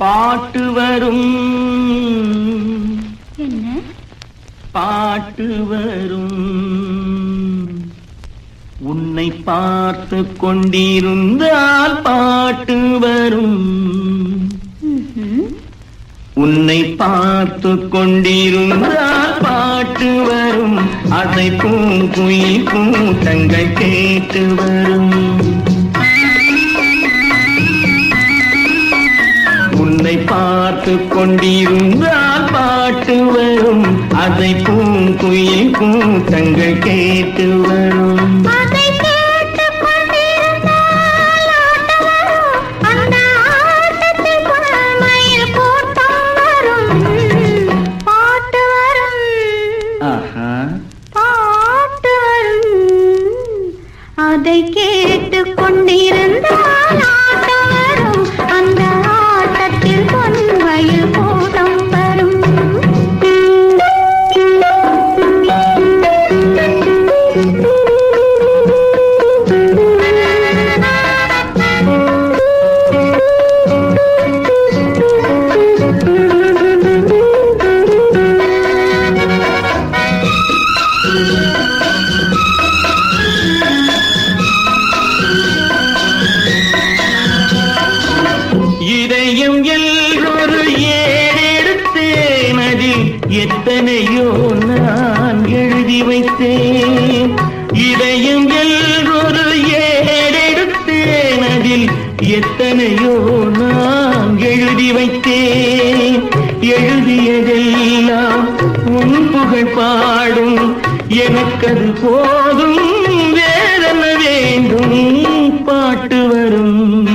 பாட்டு வரும். என்ன? பாட்டு வரும். உன்னை பார்த்து கொண்டிருந்தால் பாட்டு வரும். உன்னை பார்த்து கொண்டிருந்தால் பாட்டு வரும். அதை பூங்குயில் கூட்டங்கள் கேட்டு வரும். பார்த்து கொண்டிருந்தால் பாட்டு வரும். அதை பூங்குயில் கூட்டங்கள் கேட்டு வரும். எத்தனையோ நான் எழுதி வைத்தேன். இதயம் எல்லொரு ஏடெடுத்தேன். அதில் எத்தனையோ நான் எழுதி வைத்தேன். எழுதியதெல்லாம் உன் புகழ் பாடும். எனக்கது போதும். வேதன வேண்டும்? பாட்டு வரும்.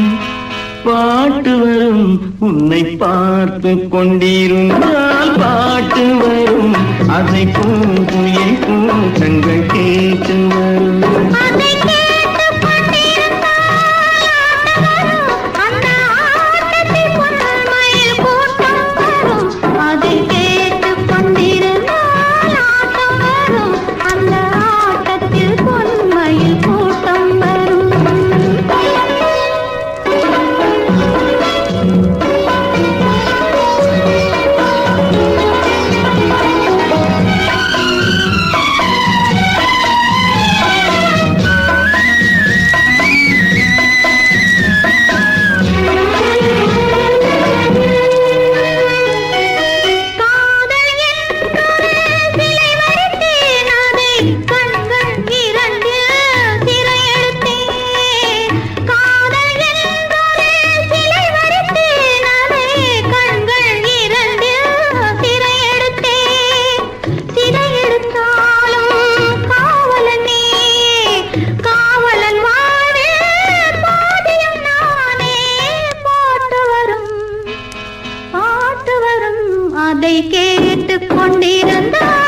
பாட்டு வரும். உன்னை பார்த்து கொண்டிருந்தால் பாட்டு வரும். அதை பூ புயல் பூ கண்கள் கேட்டு வரும். அதை கேட்டு கொண்டிருந்தார்